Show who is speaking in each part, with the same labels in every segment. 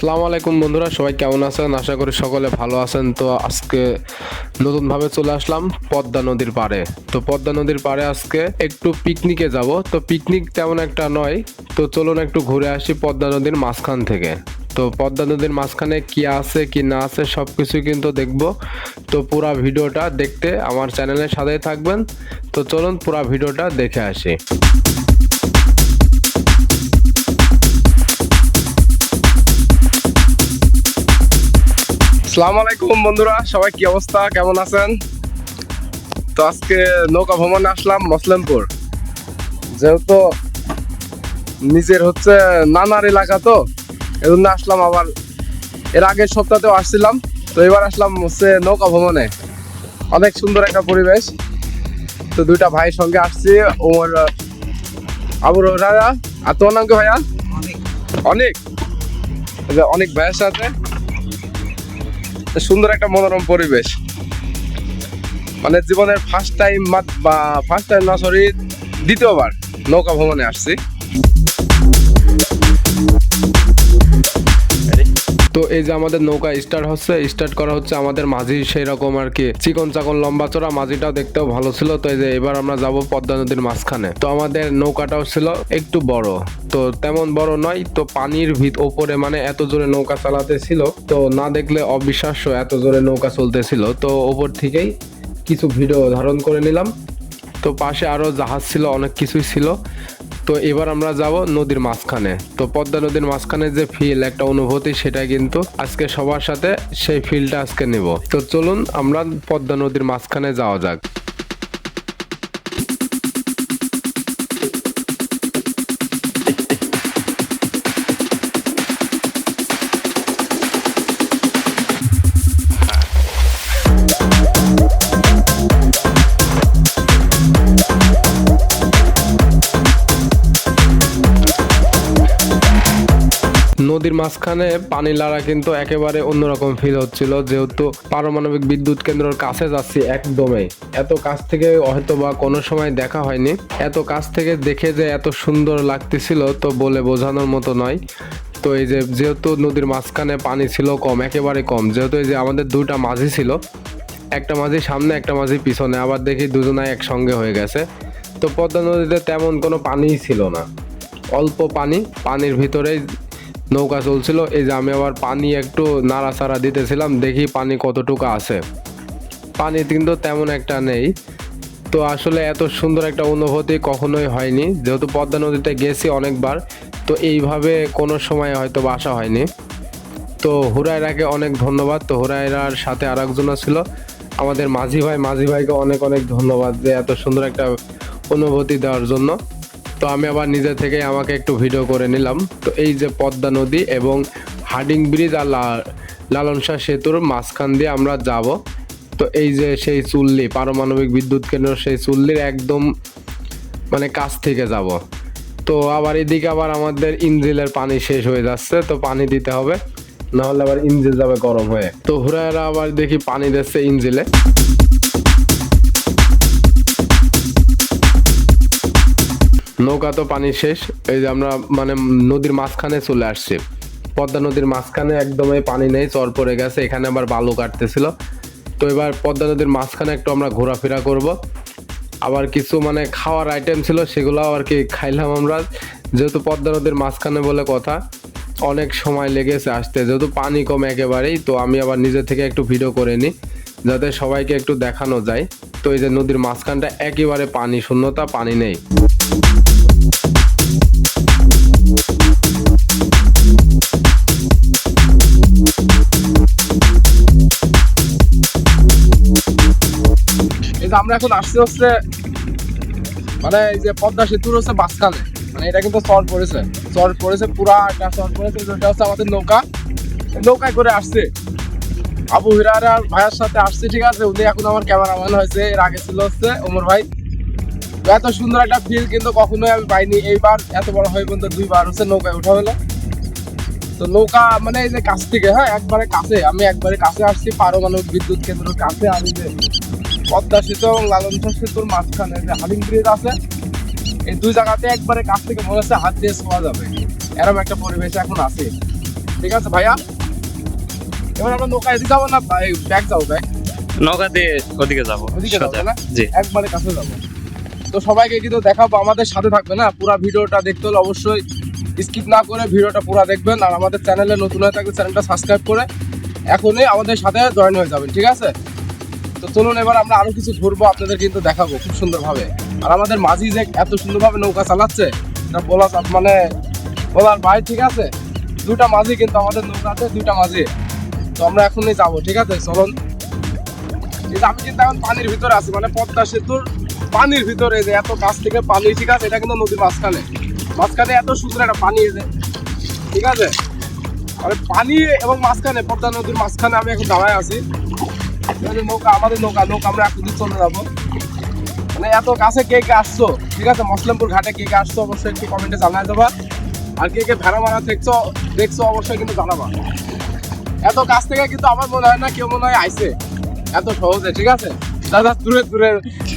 Speaker 1: আসসালামু আলাইকুম বন্ধুরা, সবাই কেমন আছেন? আশা করি সকলে ভালো আছেন। তো আজকে নতুনভাবে চলে আসলাম পদ্মা নদীর পাড়ে। তো পদ্মা নদীর পাড়ে আজকে একটু পিকনিকে যাব। তো পিকনিক তেমন একটা নয়। তো চলুন একটু ঘুরে আসি পদ্মা নদীর মাঝখান থেকে। তো পদ্মা নদীর মাঝখানে কি আছে, কি না আছে সব কিছুই কিন্তু দেখব। তো পুরা ভিডিওটা দেখতে আমার চ্যানেলের সাথেই থাকবেন। তো চলুন পুরা ভিডিওটা দেখে আসি। সালাম আলাইকুম বন্ধুরা, সবাই কি অবস্থা? কেমন আছেন? তো আজকে নৌকা ভ্রমণে আসলাম মসলামপুর। যেহেতু নিজের হচ্ছে নানার এলাকা তো, এজন্য আসলাম আবার। এর আগের সপ্তাহতেও আসছিলাম, তো এবার আসলাম হচ্ছে নৌকা ভ্রমণে। অনেক সুন্দর একটা পরিবেশ। তো দুইটা ভাইয়ের সঙ্গে আসছি, ওমর, আবুর রাজা আর তোমার নাম কি ভাইয়া? অনেক। অনেক ভাইয়ের সাথে। সুন্দর একটা মনোরম পরিবেশ। মানে জীবনের ফার্স্ট টাইম বা ফার্স্ট টাইম না সরি দ্বিতীয়বার নৌকা ভ্রমণে আসছি। তো এই যে আমাদের নৌকা স্টার্ট হচ্ছে স্টার্ট করা হচ্ছে আমাদের মাঝি সেই রকম আর কি। চিকন চাকন লম্বা চড়া, মাঝিটাও দেখতেও ভালো ছিল। তো এই যে এবার আমরা যাব পদ্মা নদীর মাঝখানে। তো আমাদের নৌকাটাও ছিল একটু বড়। তো তেমন বড় নয়, তো পানির ভিত ওপরে মানে এত জোরে নৌকা চালাতে ছিল। তো না দেখলে অবিশ্বাস্য এত জোরে নৌকা চলতেছিল। তো ওপর থেকেই কিছু ভিডিও ধারণ করে নিলাম। তো পাশে আরও জাহাজ ছিল, অনেক কিছুই ছিল। তো এবার আমরা যাব নদীর মাঝখানে। তো পদ্মা নদীর মাঝখানে যে ফিল একটা অনুভূতি সেটা কিন্তু আজকে সবার সাথে সেই ফিলটা আজকে নেব। তো চলুন আমরা পদ্মা নদীর মাঝখানে যাওয়া যাক। নদীর মাঝখানে পানি লাড়া কিন্তু একেবারে অন্যরকম ফিল হচ্ছিল। যেহেতু পারমাণবিক বিদ্যুৎ কেন্দ্রের কাছে যাচ্ছি একদমই। এত কাছ থেকে হয়তো বা কোনো সময় দেখা হয়নি। এত কাছ থেকে দেখে যে এত সুন্দর লাগতেছিল তো বলে বোঝানোর মতো নয়। তো এই যে যেহেতু নদীর মাঝখানে পানি ছিল কম, একেবারে কম, যেহেতু এই যে আমাদের দুটা মাঝি ছিল, একটা মাঝি সামনে, একটা মাঝি পিছনে, আবার দেখি দুজনাই একসঙ্গে হয়ে গেছে। তো পদ্মা নদীতে তেমন কোনো পানিই ছিল না। অল্প পানি, পানির ভিতরেই নৌকা চলছিল, এই যে আমি আবার পানি একটু নাড়াচাড়া দিতেছিলাম, দেখি পানি কতটুকু আছে। পানি কিন্তু তেমন একটা নেই। তো আসলে এত সুন্দর একটা অনুভূতি কখনোই হয়নি। যেহেতু পদ্মা নদীতে গেছি অনেকবার, তো এইভাবে কোনো সময় হয়তো বাসা হয়নি। তো হুরাইরাকে অনেক ধন্যবাদ। তো হুরাইরার সাথে আর একজনও ছিল। আমাদের মাঝি ভাই, মাঝি ভাইকে অনেক অনেক ধন্যবাদ যে এত সুন্দর একটা অনুভূতি দেওয়ার জন্য। তো আমি আবার নিজে থেকে আমাকে একটু ভিডিও করে নিলাম। তো এই যে পদ্মা নদী এবং হার্ডিং ব্রিজ আর লা- লালন শাহ সেতুর মাঝখান দিয়ে আমরা যাব। তো এই যে সেই চুল্লি, পারমাণবিক বিদ্যুৎ কেন্দ্র সেই চুল্লির একদম মানে কাছ থেকে যাব। তো আবার এদিকে আবার আমাদের ইঞ্জিলের পানি শেষ হয়ে যাচ্ছে, তো পানি দিতে হবে। নাহলে আবার ইঞ্জিল যাবে গরম হয়ে। তো হুরায়রা আবার দেখি পানি দিচ্ছে ইঞ্জিলে নৌকা তো পানি শেষ। এই যে আমরা মানে নদীর মাঝখানে চলে আসছি। পদ্মা নদীর মাঝখানে একদমই পানি নেই, চর পড়ে গেছে, এখানে আবার বালু কাটতেছিল। তো এবার পদ্মা নদীর মাঝখানে একটু আমরা ঘোরাফেরা করব। আবার কিছু মানে খাওয়ার আইটেম ছিল সেগুলো আর কি খাইলাম আমরা। যেহেতু পদ্মা নদীর মাঝখানে বলে কথা, অনেক সময় লেগেছে আসতে। যেহেতু পানি কম একেবারেই, তো আমি আবার নিজে থেকে একটু ভিডিও করে নিই, যাতে সবাইকে একটু দেখানো যায়। তো এই যে নদীর মাঝখানটা একেবারে পানি শূন্যতা, পানি নেই। যে আমরা এখন আসছি হচ্ছে মানে এই যে পদ্মা সেতুর হচ্ছে মাঝখানে। মানে এটা কিন্তু চর পড়েছে। চর পড়েছে পুরা একটা চর পড়েছে যেটা হচ্ছে আমাদের নৌকা। নৌকায় করে আসছে। আবু হিরার আর ভাইয়ের সাথে আসছে, ঠিক আছে? উনি এখন আমার ক্যামেরাম্যান হয়েছে, এর আগে ছিল হচ্ছে ওমর ভাই। এত সুন্দর একটা ফিল কিন্তু কখনোই আমি পাইনি। এইবার এত বড় হয়ে পর্যন্ত দুইবার হচ্ছে নৌকায় উঠা হলো। তো নৌকা মানে এই যে কাছ থেকে হ্যাঁ একবারে কাছে আমি একবারে কাছে আসছি পারমাণবিক বিদ্যুৎ কেন্দ্রের কাছে আমি যে পদ্মা সেতু এবং লালন সেতুর মাঝখানে যে হালিং ব্রিজ আছে এই দুই জায়গাতে একবারে কাছ থেকে মনে হচ্ছে হাত দিয়ে ছোঁয়া যাবে। এরকম একটা পরিবেশ এখন আছে।
Speaker 2: ঠিক আছে ভাইয়া? এবার আমরা নৌকা এদিকে যাব না ব্যাগ যাব ব্যাগ
Speaker 3: নৌকা দিয়ে ওদিকে যাব
Speaker 2: ওদিকে যাব না? একবারে কাছে যাব। তো সবাইকে কিন্তু দেখাবো আমাদের সাথে থাকবে না পুরো ভিডিওটা দেখতে হলে অবশ্যই স্কিপ না করে ভিডিওটা পুরো দেখবেন আর আমাদের চ্যানেলে নতুন হয়ে থাকলে চ্যানেলটা সাবস্ক্রাইব করে এখনই আমাদের সাথে জয়েন হয়ে যাবেন, ঠিক আছে? তো চলুন এবার আমরা আরও কিছু ঘুরবো, আপনাদের কিন্তু দেখাবো খুব সুন্দরভাবে। আর আমাদের মাঝি যে এত সুন্দরভাবে নৌকা চালাচ্ছে, এটা বলা মানে বলার ভাই ঠিক আছে? দুটা মাঝি কিন্তু আমাদের নৌকাতে দুইটা মাঝি। তো আমরা এখনই যাব, ঠিক আছে? চলুন। আমি কিন্তু এখন পানির ভিতরে আছি মানে পদ্মা সেতুর পানির ভিতরে যে এত কাছ থেকে পানি, ঠিক আছে? এটা কিন্তু নদীর মাঝখানে। মাঝখানে এত সুন্দর একটা পানি যে ঠিক আছে? মানে পানি এবং মাঝখানে, পদ্মা নদীর মাঝখানে আমি এখন দাঁড়ায় আছি। নৌকা, আমাদের নৌকা নৌকা আমরা এখন চলে যাব। মানে এত কাছে কে কে আসছো? ঠিক আছে? মসলামপুর ঘাটে কে কে আসছো অবশ্যই একটু কমেন্টে জানাই দেবা। আর কে কে ভেড়া মারা দেখছ দেখছ অবশ্যই কিন্তু জানাবা। এত কাছ থেকে কিন্তু আমার মনে হয় না কেউ মনে হয় আইসে এত সহজে, ঠিক আছে? দাদা, দূরে দূরে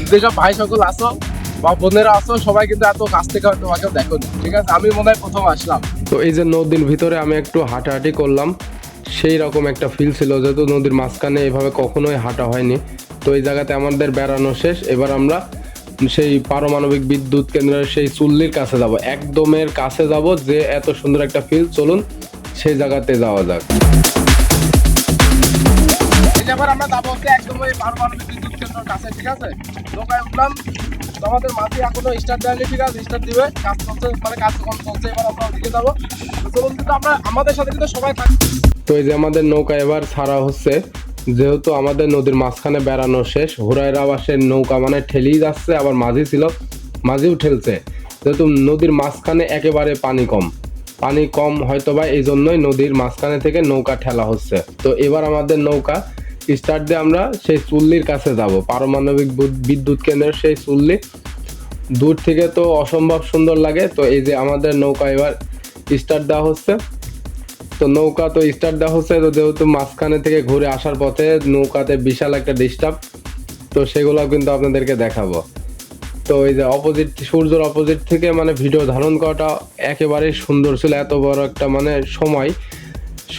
Speaker 2: যেসব ভাই সকল আসো বা বোনেরা আসো সবাই কিন্তু এত কাছ থেকে হয়তো তোমাকে দেখো ঠিক আছে? আমি মনে হয় প্রথম আসলাম।
Speaker 1: তো এই যে নদীর ভিতরে আমি একটু হাঁটাহাঁটি করলাম সেই রকম একটা ফিল ছিল যেহেতু নদীর মাঝখানে এভাবে কখনোই হাঁটা হয়নি। তো এই জায়গাতে আমাদের বেড়ানো শেষ এবার আমরা সেই পারমাণবিক বিদ্যুৎ কেন্দ্রের সেই চুল্লির কাছে যাব। একদমের কাছে যাব যে এত সুন্দর একটা ফিল চলুন সেই জায়গাতে যাওয়া যাক।
Speaker 2: এবার আমরা যাব একদম ওই পারমাণবিক বিদ্যুৎ কেন্দ্রের কাছে ঠিক আছে? নৌকায় উঠলাম তো দিবে। কাজ চলছে মানে কাজকর্ম চলছে, এবার আমরা যাব। আমরা, আমাদের সাথে কিন্তু সবাই
Speaker 1: তো এই যে আমাদের নৌকা এবার ছাড়া হচ্ছে, যেহেতু আমাদের নদীর মাঝখানে বেড়ানো শেষ, হুরাইরা আবাসের নৌকা মানে ঠেলেই যাচ্ছে, আবার মাঝি ছিল, মাঝিও ঠেলছে। যেহেতু নদীর মাঝখানে একেবারে পানি কম পানি কম হয়তোবা এই জন্যই নদীর মাঝখানে থেকে নৌকা ঠেলা হচ্ছে। তো এবার আমাদের নৌকা স্টার্ট দিয়ে আমরা সেই চুল্লির কাছে যাব। পারমাণবিক বিদ্যুৎ কেন্দ্রের সেই চুল্লি। দূর থেকে তো অসম্ভব সুন্দর লাগে। তো এই যে আমাদের নৌকা এবার স্টার্ট দেওয়া হচ্ছে। তো নৌকা তো স্টার্ট দেওয়া হচ্ছে। তো যেহেতু মাঝখানে থেকে ঘুরে আসার পথে নৌকাতে বিশাল একটা ডিস্টার্ব তো সেগুলো কিন্তু আপনাদেরকে দেখাবো। তো এই যে অপোজিট সূর্যের অপোজিট থেকে মানে ভিডিও ধারণ করাটা একেবারেই সুন্দর ছিল। এত বড় একটা মানে সময়।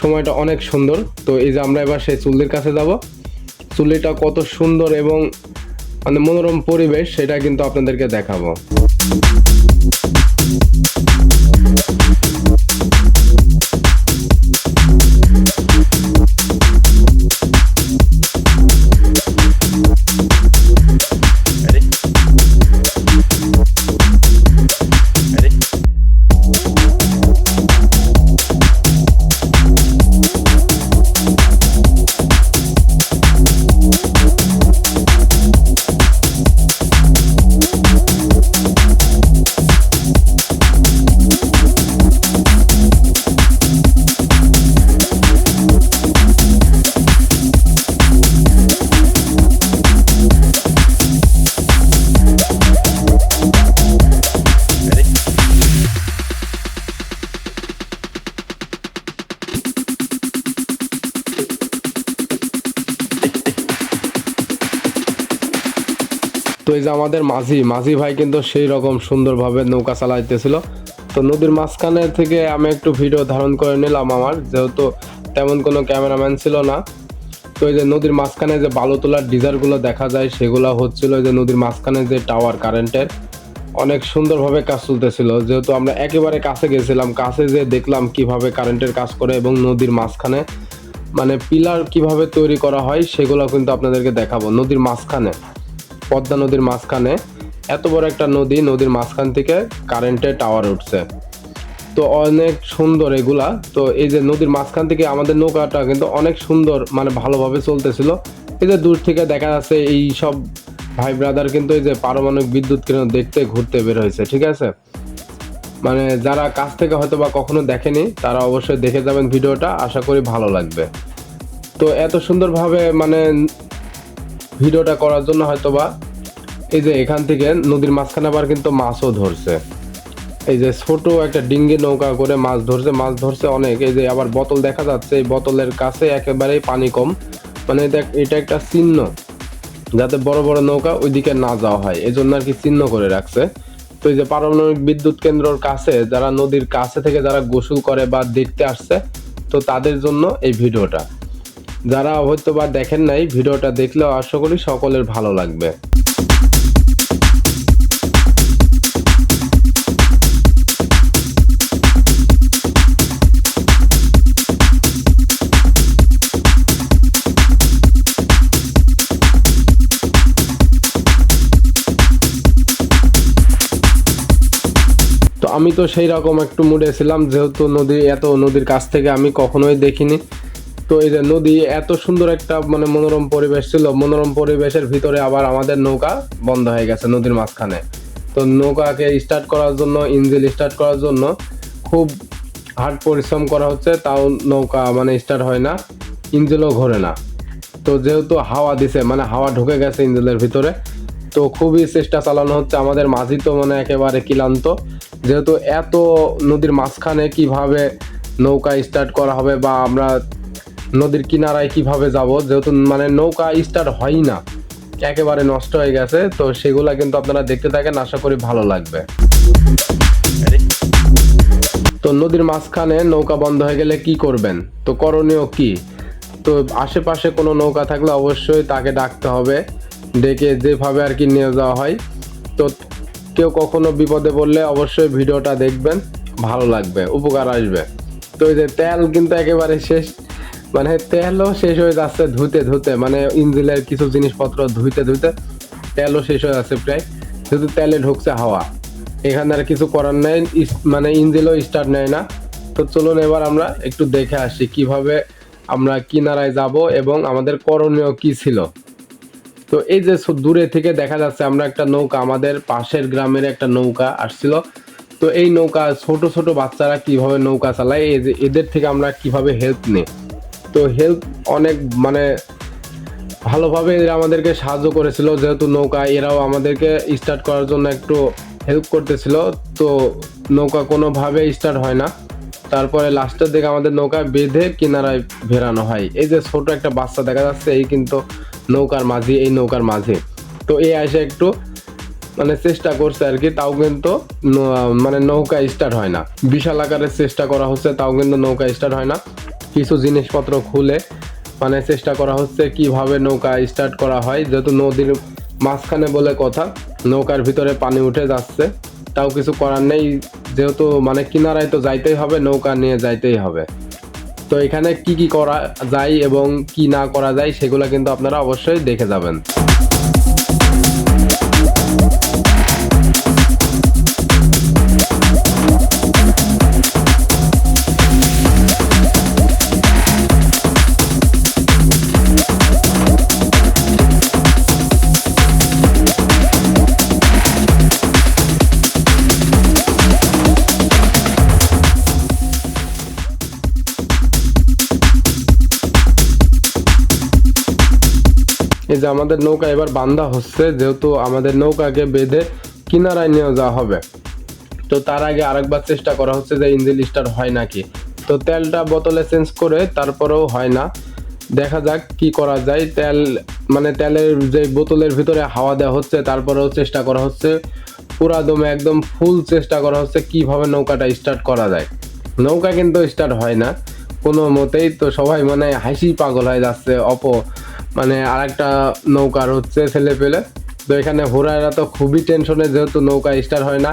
Speaker 1: সময়টা অনেক সুন্দর। তো এই যে আমরা এবার সেই চুল্লির কাছে যাব। চুল্লিটা কত সুন্দর এবং মানে মনোরম পরিবেশ, সেটা কিন্তু আপনাদেরকে দেখাবো। তো এই যে আমাদের মাঝি মাঝি ভাই কিন্তু সেই রকম সুন্দরভাবে নৌকা চালাইতেছিল। তো নদীর মাঝখানে থেকে আমি একটু ভিডিও ধারণ করে নিলাম আমার, যেহেতু তেমন কোনো ক্যামেরাম্যান ছিল না। তো এই যে নদীর মাঝখানে যে বালু তোলার ডিজারগুলো দেখা যায়, সেগুলো হচ্ছিল যে নদীর মাঝখানে যে টাওয়ার কারেন্টের। অনেক সুন্দরভাবে কাজ চলতেছিল, যেহেতু আমরা একেবারে কাছে গেছিলাম, কাছে যে দেখলাম কীভাবে কারেন্টের কাজ করে এবং নদীর মাঝখানে মানে পিলার কীভাবে তৈরি করা হয়, সেগুলো কিন্তু আপনাদেরকে দেখাবো। নদীর মাঝখানে। পদ্মা নদীর মাঝখানে, এত বড় একটা নদী, নদীর মাঝখান থেকে কারেন্টের টাওয়ার উঠছে। তো অনেক সুন্দর এগুলা। তো এই যে নদীর মাঝখান থেকে আমাদের নৌকাটা কিন্তু অনেক সুন্দর মানে ভালোভাবে চলতেছিল। এই যে দূর থেকে দেখা যাচ্ছে এই সব ভাই ব্রাদার কিন্তু এই যে পারমাণবিক বিদ্যুৎ কেন্দ্র দেখতে ঘুরতে বের হয়েছে, ঠিক আছে? মানে যারা কাছ থেকে হয়তো বা কখনো দেখেনি, তারা অবশ্যই দেখে যাবেন ভিডিওটা, আশা করি ভালো লাগবে। তো এত সুন্দরভাবে মানে ভিডিওটা করার জন্য হয়তোবা এই যে এখান থেকে নদীর মাঝখানে আবার কিন্তু মাছও ধরছে। এই যে ছোট একটা ডিঙ্গি নৌকা করে মাছ ধরছে মাছ ধরছে অনেক। এই যে আবার বোতল দেখা যাচ্ছে, এই বোতলের কাছে একেবারেই পানি কম। মানে এটা এটা একটা চিহ্ন, যাতে বড় বড় নৌকা ওইদিকে না যাওয়া হয়। এই জন্য আর কি চিহ্ন করে রাখছে। তো এই যে পারমাণবিক বিদ্যুৎ কেন্দ্রর কাছে, যারা নদীর কাছে থেকে যারা গোসল করে বা দেখতে আসছে, তো তাদের জন্য এই ভিডিওটা। যারা হয়তো বা দেখেন নাই, ভিডিওটা দেখলেও আশা করি সকলের ভালো লাগবে। আমি তো সেই রকম একটু মুডে ছিলাম, যেহেতু নদী এত নদীর কাছ থেকে আমি কখনোই দেখিনি। তো এই যে নদী এত সুন্দর একটা মানে মনোরম পরিবেশ ছিল, মনোরম পরিবেশের ভিতরে আবার আমাদের নৌকা বন্ধ হয়ে গেছে নদীর মাঝখানে। তো নৌকাকে স্টার্ট করার জন্য ইঞ্জিন স্টার্ট করার জন্য খুব হার্ড পরিশ্রম করা হচ্ছে, তাও নৌকা মানে স্টার্ট হয় না ইঞ্জিনও ঘোরে না। তো যেহেতু হাওয়া দিছে মানে হাওয়া ঢুকে গেছে ইঞ্জিনের ভিতরে, তো খুবই চেষ্টা চালানো হচ্ছে। আমাদের মাঝি তো মানে একেবারে ক্লান্ত। যেহেতু এত নদীর মাঝখানে কীভাবে নৌকা স্টার্ট করা হবে বা আমরা নদীর কিনারায় কীভাবে যাব, যেহেতু মানে নৌকা স্টার্ট হয়ই না, একেবারে নষ্ট হয়ে গেছে, তো সেগুলা কিন্তু আপনারা দেখতে থাকেন, আশা করি ভালো লাগবে। তো নদীর মাঝখানে নৌকা বন্ধ হয়ে গেলে কি করবেন? তো করণীয় কি? তো আশেপাশে কোনো নৌকা থাকলে অবশ্যই তাকে ডাকতে হবে, ডেকে যেভাবে আর কি নিয়ে যাওয়া হয়, তো কেউ কখনো বিপদে পড়লে অবশ্যই ভিডিওটা দেখবেন, ভালো লাগবে, উপকার আসবে। তো এই যে তেল কিন্তু একেবারে শেষ মানে তেলও শেষ হয়ে যাচ্ছে ধুতে ধুতে মানে ইঞ্জিনের কিছু জিনিসপত্র ধুইতে ধুইতে তেলও শেষ হয়ে যাচ্ছে প্রায় শুধু তেলে ঢুকছে হাওয়া। এখানে আর কিছু করার নেই মানে ইঞ্জিনও স্টার্ট নেয় না। তো চলুন এবার আমরা একটু দেখে আসি কীভাবে আমরা কিনারায় যাব এবং আমাদের করণীয় কি ছিল। তো এই যে দূরে থেকে দেখা যাচ্ছে আমরা একটা নৌকা, আমাদের পাশের গ্রামের একটা নৌকা আসছিল। তো এই নৌকা, ছোট ছোট বাচ্চারা কীভাবে নৌকা চালায়, এই যে এদের থেকে আমরা কীভাবে হেল্প নিই। তো হেল্প অনেক মানে ভালোভাবে এরা আমাদেরকে সাহায্য করেছিল, যেহেতু নৌকা, এরাও আমাদেরকে স্টার্ট করার জন্য একটু হেল্প করতেছিল। তো নৌকা কোনোভাবে স্টার্ট হয় না। তারপরে লাস্টের দিকে আমাদের নৌকা বেঁধে কিনারায় ভেরানো হয়। এই যে ছোট একটা বাচ্চা দেখা যাচ্ছে, এই কিন্তু নৌকার মাঝি, এই নৌকার মাঝে। তো এই এসে একটু মানে চেষ্টা করছে আর কি, তাও কিন্তু মানে নৌকা স্টার্ট হয় না। বিশাল আকারের চেষ্টা করা হচ্ছে, তাও কিন্তু নৌকা স্টার্ট হয় না। কিছু জিনিসপত্র খুলে মানে চেষ্টা করা হচ্ছে কীভাবে নৌকা স্টার্ট করা হয়। যেহেতু নদীর মাঝখানে বলে কথা, নৌকার ভিতরে পানি উঠে যাচ্ছে, তাও কিছু করার নেই। যেহেতু মানে কিনারায় তো যাইতেই হবে, নৌকা নিয়ে যাইতেই হবে। তো এখানে কি কি করা যায় এবং কি না করা যায় সেগুলো কিন্তু আপনারা অবশ্যই দেখে যাবেন। এই যে আমাদের নৌকা এবার বান্ধা হচ্ছে, যেহেতু আমাদের নৌকাকে বেঁধে কিনারায় নিয়ে যাওয়া হবে। তো তার আগে আরেকবার চেষ্টা করা হচ্ছে যে ইঞ্জিন স্টার্ট হয় নাকি। তো তেলটা বোতলে চেঞ্জ করে তারপরেও হয় না। দেখা যাক কি করা যায়। তেল মানে তেলের যে বোতলের ভিতরে হাওয়া দেওয়া হচ্ছে, তারপরেও চেষ্টা করা হচ্ছে। পুরা দমে একদম ফুল চেষ্টা করা হচ্ছে কীভাবে নৌকাটা স্টার্ট করা যায়। নৌকা কিন্তু স্টার্ট হয় না। কোনো মতেই তো সবাই মানে হাসি পাগল হয়ে যাচ্ছে। অপ মানে আর একটা নৌকার হচ্ছে ছেলে পেলে। তো এখানে হোরাইরা তো খুবই টেনশনে যেহেতু নৌকা স্টার হয় না।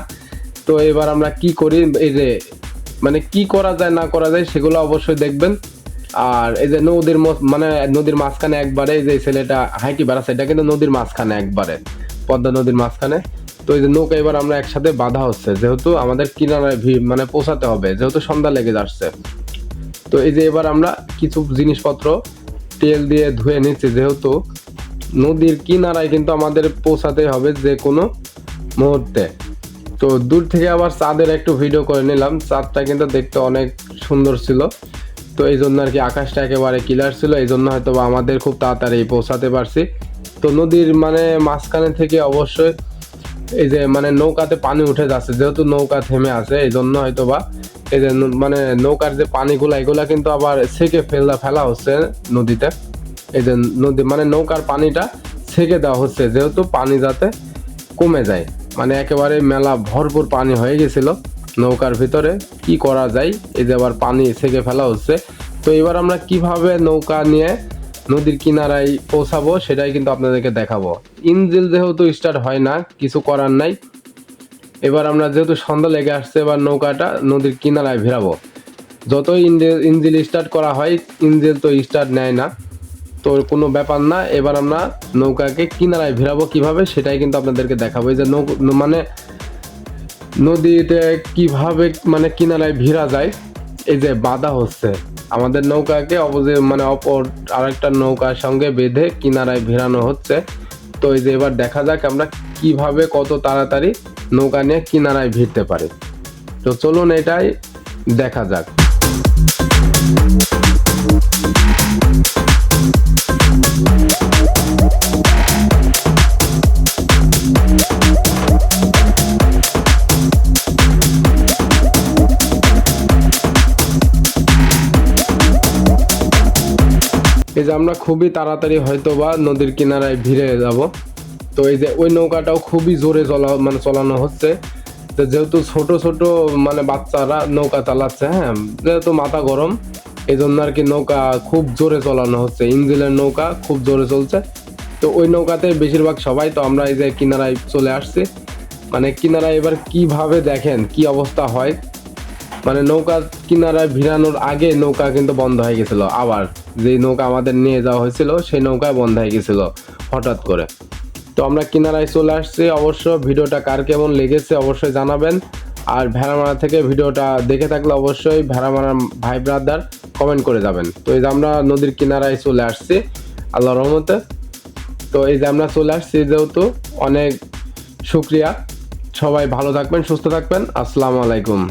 Speaker 1: তো এবার আমরা কি করি? এই যে মানে কি করা যায়, না করা যায় সেগুলো অবশ্যই দেখবেন। আর এই যে নদীর মানে নদীর মাঝখানে একবারে যে ছেলেটা হাইটি বেড়াচ্ছে এটা কিন্তু নদীর মাঝখানে একবারে, পদ্মা নদীর মাঝখানে। তো এই যে নৌকা এবার আমরা একসাথে বাধা হচ্ছে, যেহেতু আমাদের কিনারায় মানে পৌঁছাতে হবে, যেহেতু সন্ধ্যা লেগে যাচ্ছে। তো এই যে এবার আমরা কিছু জিনিসপত্র তেল দিয়ে ধুয়ে নিচ্ছি, যেহেতু নদীর কিনারায় কিন্তু আমাদের পৌঁছাতে হবে যে কোনো মুহূর্তে। তো দূর থেকে আবার চাঁদের একটু ভিডিও করে নিলাম, চাঁদটা কিন্তু দেখতে অনেক সুন্দর ছিল। তো এই জন্য আর কি আকাশটা একেবারে ক্লিয়ার ছিল, এই জন্য হয়তো আমাদের খুব তাড়াতাড়ি পৌঁছাতে পারছি। তো নদীর মানে মাঝখানে থেকে অবশ্যই এই যে মানে নৌকাতে পানি উঠে যাচ্ছে, যেহেতু নৌকা থেমে আছে, এই জন্য হয়তো বা এই যে মানে নৌকার যে পানিগুলা, এগুলা কিন্তু আবার সেকে ফেলা ফেলা হচ্ছে নদীতে। এই যে নদী মানে নৌকার পানিটা সেকে দেওয়া হচ্ছে, যেহেতু পানি যাতে কমে যায়। মানে একেবারে মেলা ভরপুর পানি হয়ে গেছিল নৌকার ভিতরে। কি করা যায়? এই যে আবার পানি সেকে ফেলা হচ্ছে। তো এবার আমরা কীভাবে নৌকা নিয়ে নদীর কিনারায় পৌঁছাবো, সেটাই কিন্তু আপনাদেরকে দেখাবো। ইঞ্জিল যেহেতু স্টার্ট হয় না, কিছু করার নাই। এবার আমরা যেহেতু সন্ধ্যা লেগে আসছে, এবার নৌকাটা নদীর কিনারায় ভেরাবো যতই ইঞ্জিল ইঞ্জিল স্টার্ট করা হয় ইঞ্জিল তো স্টার্ট নেয় না। তো কোনো ব্যাপার না, এবার আমরা নৌকাকে কিনারায় ভেরাবো কীভাবে, সেটাই কিন্তু আপনাদেরকে দেখাবো। এই যে নৌ মানে নদীতে কীভাবে মানে কিনারায় ভিড়া যায়, এই যে বাধা হচ্ছে। আমাদের নৌকাকে অপোজিট মানে অপর আরেকটা নৌকার সঙ্গে বেঁধে কিনারায় ভিড়ানো হচ্ছে। তো এই যে এবার দেখা যাক আমরা কীভাবে কত তাড়াতাড়ি নৌকা নিয়ে কিনারায় ভিড়তে পারে। তো চলুন এটাই দেখা যাক। এই যে আমরা খুবই তাড়াতাড়ি হয়তো বা নদীর কিনারায় ভিড়ে যাব। তো এই যে ওই নৌকাটাও খুবই জোরে চলা মানে চলানো হচ্ছে। তো যেহেতু ছোট ছোট মানে বাচ্চারা নৌকা চালাচ্ছে হ্যাঁ যেহেতু মাথা গরম এই জন্য আর কি নৌকা খুব জোরে চলানো হচ্ছে। ইঞ্জিনের নৌকা খুব জোরে চলছে। তো ওই নৌকাতে বেশিরভাগ সবাই তো আমরা এই যে কিনারায় চলে আসছি। মানে কিনারা এবার কীভাবে দেখেন কি অবস্থা হয়? মানে নৌকা কিনারায় ভিড়ানোর আগে নৌকা কিন্তু বন্ধ হয়ে গেছিল। আবার যে নৌকা আমাদের নিয়ে যাওয়া হয়েছিল, সেই নৌকা বন্ধ হয়ে গেছিল, হঠাৎ করে। তো আমরা কিনারায় চলে আসছি। অবশ্য ভিডিওটা কার কেমন লেগেছে অবশ্যই জানাবেন। আর ভেড়ামারা থেকে ভিডিওটা দেখে থাকলে অবশ্যই ভেড়ামারা ভাই ব্রাদার কমেন্ট করে যাবেন। তো এই যে আমরা নদীর কিনারায় চলে আসছি আল্লাহ রহমতে। তো এই যে আমরা চলে আসছি যেহেতু অনেক শুক্রিয়া। সবাই ভালো থাকবেন, সুস্থ থাকবেন। আসসালামু আলাইকুম।